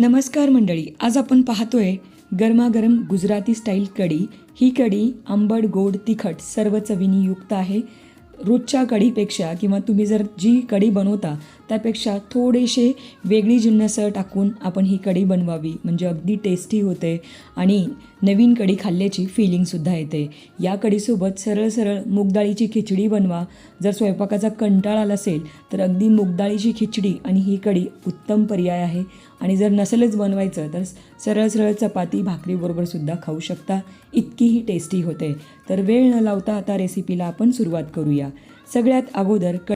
नमस्कार मंडळी आज आपण पाहतोय गरमागरम गुजराती स्टाईल कढी. ही कढी आंबट गोड तिखट सर्व चवीनी युक्त आहे. रोजच्या कढीपेक्षा किंवा तुम्ही जर जी कढी बनवता त्यापेक्षा थोडेसे वेगळी जिन्नस टाकून आपण ही कढी बनवावी. म्हणजे अगदी टेस्टी होते आणि नवीन कढी खाल्ल्याची फिलिंगसुद्धा येते. या कढीसोबत सरळ सरळ मूगडाळीची खिचडी बनवा. जर स्वयंपाकाचा कंटाळा आला असेल तर अगदी मूगडाळीची खिचडी आणि ही कढी उत्तम पर्याय आहे. आणि जर नसेलच बनवायचं तर सरळ सरळ चपाती भाकरीबरोबर सुद्धा खाऊ शकता. इतकीही टेस्टी होते. तर वेळ न लावता आता रेसिपीला आपण सुरुवात करूया. सगळ्यात अगोदर क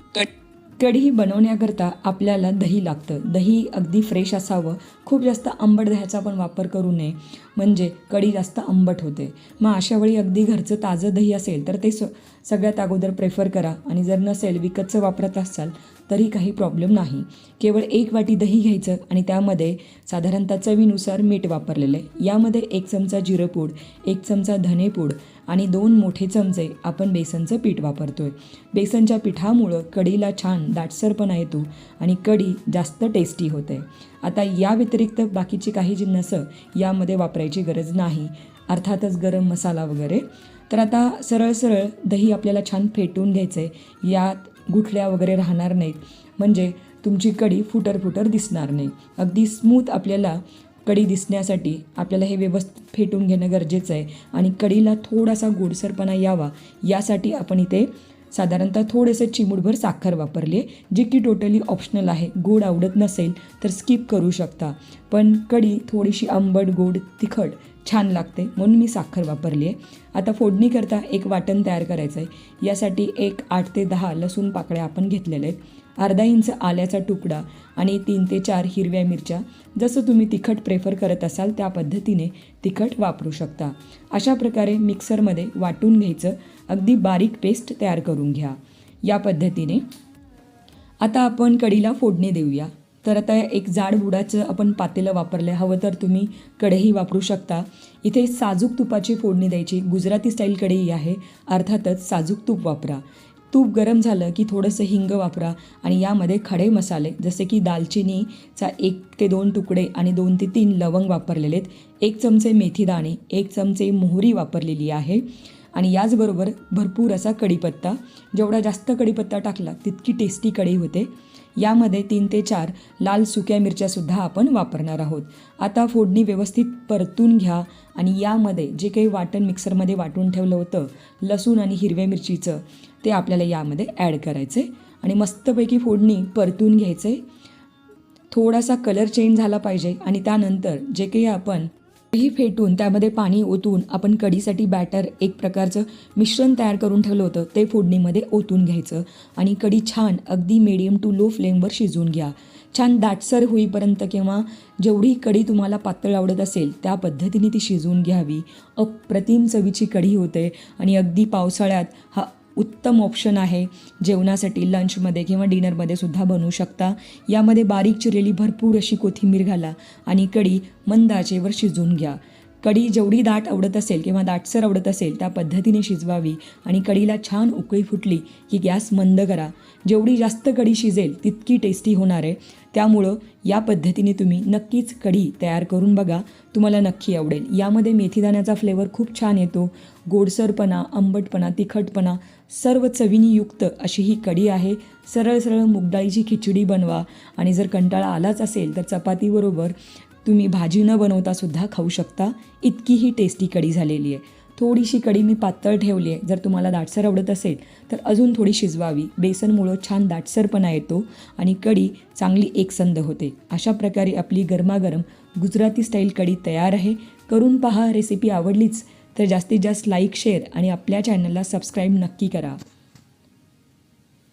कढी बनवण्याकरता आपल्याला दही लागतं. दही अगदी फ्रेश असावं. खूप जास्त आंबट दह्याचा पण वापर करू नये. म्हणजे कढी जास्त आंबट होते. मग अशा वेळी अगदी घरचं ताजं दही असेल तर ते स सगळ्यात अगोदर प्रेफर करा. आणि जर नसेल विकतचं वापरत असाल तरी काही प्रॉब्लेम नाही. केवळ एक वाटी दही घ्यायचं आणि त्यामध्ये साधारणतः चवीनुसार मीठ वापरलेलं आहे. यामध्ये एक चमचा जिरंपूड एक चमचा धनेपूड आणि दोन मोठे चमचे आपण बेसनचं पीठ वापरतो आहे बेसनच्या पिठामुळं कढीला छान दाटसरपणा येतो आणि कढी जास्त टेस्टी होते. आता या व्यतिरिक्त बाकीची काही जिन्नसं यामध्ये वापरायची गरज नाही. अर्थातच गरम मसाला वगैरे. तर आता सरळ सरळ दही आपल्याला छान फेटून घ्यायचं आहे यात गुठल्या वगैरे राहणार नाहीत. म्हणजे तुमची कडी फुटर फुटर दिसणार नाही. अगदी स्मूथ आपल्याला कडी दिसण्यासाठी आपल्याला हे व्यवस्थित फेटून घेणं गरजेचं आहे. आणि कडीला थोडासा गोडसरपणा यावा. यासाठी आपण इथे साधारणतः थोडेसे चिमूटभर साखर वापरली जे जी की टोटली ऑप्शनल आहे. गोड आवडत नसेल तर स्किप करू शकता. पण कढी थोडीशी आंबट गोड तिखट छान लागते. म्हणून मी साखर वापरली आहे. आता फोडणीकरता एक वाटण तयार करायचं आहे. यासाठी एक आठ ते दहा लसूण पाकळ्या आपण घेतलेल्या आहेत. अर्धा इंच आल्याचा तुकडा आणि तीन ते चार हिरव्या मिरच्या. जसं तुम्ही तिखट प्रेफर करत असाल त्या पद्धतीने तिखट वापरू शकता. अशा प्रकारे मिक्सरमध्ये वाटून घ्यायचं. अगदी बारीक पेस्ट तयार करून घ्या. या पद्धतीने. आता आपण कढीला फोडणी देऊया. तर आता एक जाड बुडाचं आपण पातेलं वापरलं हवं तर तुम्ही कढई वापरू शकता. इथे साजूक तुपाची फोडणी द्यायची. गुजराती स्टाईल कढई आहे. अर्थातच साजूक तूप वापरा. तूप गरम झालं की थोडंसं हिंग वापरा आणि यामध्ये खडे मसाले जसे की दालचिनीचा एक ते दोन तुकडे आणि दोन ते तीन लवंग वापरलेले आहेत एक चमचे मेथी दाणे एक चमचे मोहरी वापरलेली आहे. आणि याचबरोबर भरपूर असा कढीपत्ता जेवढा जास्त कढीपत्ता टाकला तितकी टेस्टी कढी होते. यामध्ये तीन ते चार लाल सुक्या मिरच्यासुद्धा आपण वापरणार आहोत. आता फोडणी व्यवस्थित परतून घ्या आणि यामध्ये जे काही वाटण मिक्सरमध्ये वाटून ठेवलं होतं लसूण आणि हिरव्या मिरचीचं ते आपल्याला यामध्ये ॲड करायचं. आहे आणि मस्तपैकी फोडणी परतून घ्यायचं. आहे थोडासा कलर चेंज झाला पाहिजे आणि त्यानंतर जे काही आपण ही फेटून त्यामध्ये पाणी ओतून आपण कढीसाठी बॅटर एक प्रकारचं मिश्रण तयार करून ठेवलं होतं. ते फोडणीमध्ये ओतून घ्यायचं आणि कढी छान अगदी मिडियम टू लो फ्लेमवर शिजवून घ्या. छान दाटसर होईपर्यंत किंवा जेवढी कढी तुम्हाला पातळ आवडत असेल त्या पद्धतीने ती शिजवून घ्यावी. अप्रतिम चवीची कढी होते आणि अगदी पावसाळ्यात हा उत्तम ऑप्शन आहे. जेवणासाठी लंचमध्ये किंवा डिनरमध्ये सुद्धा बनवू शकता. यामध्ये बारीक चिरलेली भरपूर अशी कोथिंबीर घाला आणि कढी मंद आचेवर शिजवून घ्या. कढी जेवढी दाट आवडत असेल किंवा दाटसर आवडत असेल त्या पद्धतीने शिजवावी आणि कढीला छान उकळी फुटली की गॅस मंद करा. जेवढी जास्त कढी शिजेल तितकी टेस्टी होणार आहे. त्यामुळं या पद्धतीने तुम्ही नक्कीच कढी तयार करून बघा. तुम्हाला नक्की आवडेल. यामध्ये मेथीदाण्याचा फ्लेवर खूप छान येतो. गोडसरपणा आंबटपणा तिखटपणा सर्व चवीनी युक्त अशी ही कढी आहे. सरळ सरळ मुगडाळीची खिचडी बनवा आणि जर कंटाळा आलाच असेल तर चपातीबरोबर तुम्ही भाजी न बनवता सुद्धा खाऊ शकता. इतकी ही टेस्टी कढी झालेली आहे. थोडीशी कढी मी पातळ ठेवली आहे. जर तुम्हाला दाटसर आवडत असेल तर अजून थोडी शिजवावी. बेसनमुळं छान दाटसरपणा येतो आणि कडी चांगली एकसंद होते. अशा प्रकारे आपली गरमागरम गुजराती स्टाईल कढी तयार आहे. करून पहा रेसिपी आवडलीच तर जास्तीत जास्त लाईक शेअर आणि आपल्या चॅनलला सबस्क्राईब नक्की करा.